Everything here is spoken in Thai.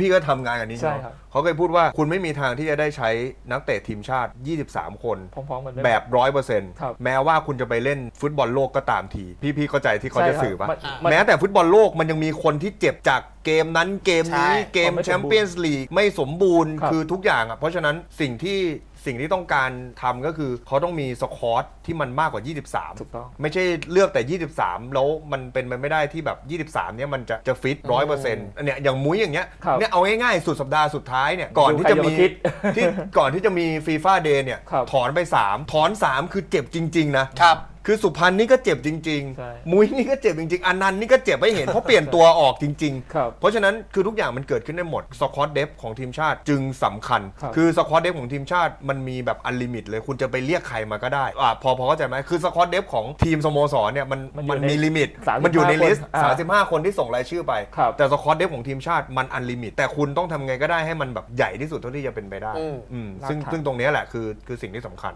พี่ก็ทำงานกันนี้ใช่เนาะครับ เขาเคยพูดว่าคุณไม่มีทางที่จะได้ใช้นักเตะทีมชาติ 23 คน พร้อมๆกันได้ แบบร้อยเปอร์เซ็นต์ครับแม้ว่าคุณจะไปเล่นฟุตบอลโลกก็ตามที พี่พี่เข้าใจที่เขาใช่จะครับสื่อปะมันมัน แม้แต่ฟุตบอลโลกมันยังมีคนที่เจ็บจาก เกมนั้นเกมนี้ใช่ เกมมันไม่แชสมมบูรณ์เปี้ยนส์ลีกไม่สมบูรณ์ครับ คือทุกอย่างอะเพราะฉะนั้นสิ่งที่สิ่งที่ต้องการทำก็คือเขาต้องมีสควอตที่มันมากกว่า 23 ถูกต้อง ไม่ใช่เลือกแต่ 23 แล้วมันเป็นไปไม่ได้ที่แบบ 23 เนี่ยมันจะจะฟิตร้อยเปอร์เซ็นต์เนี่ยอย่างมุ้ยอย่างเงี้ยครับเนี่ยเอาง่ายๆ สุดสัปดาห์สุดท้ายเนี่ยก่อนที่จะมีดูใครจะมาคิดที่ก่อนที่จะมีฟีฟ่าเดย์เนี่ยครับ ถอนไป 3 ถอน 3 คือเจ็บจริง ๆ นะครับ คือสุพรรณนี่ก็เจ็บจริง ใช่ๆ มุ้ยนี่ก็เจ็บจริงๆอันนันต์นี่ก็เจ็บให้เห็น เพราะเปลี่ยนตัวออกจริงๆครับเพราะฉะนั้นคือทุกอย่างมันเกิดขึ้นได้หมดสควอตเดฟของทีมชาติจึงสำคัญครับคือสควอตเดฟของทีมชาติมันมีแบบอันลิมิตเลย คุณจะไปเรียกใครมาก็ได้อ่าพอพอเข้าใจไหมคือสควอตเดฟของทีมสโมสรเนี่ยมันมันอยู่มันในมีลิมิต35มันอยู่ในลิสต์คนอ่า35 คนที่ส่งรายชื่อไป ครับ แต่สควอตเดฟของทีมชาติมันอันลิมิต แต่คุณต้องทำไงก็ได้ให้มันแบบใหญ่ที่สุดเท่าที่จะเป็นไปได้อืม อืมรากซึ่งฐานซึ่งตรงเนี้ยแหละคือคือสิ่งที่สำคัญ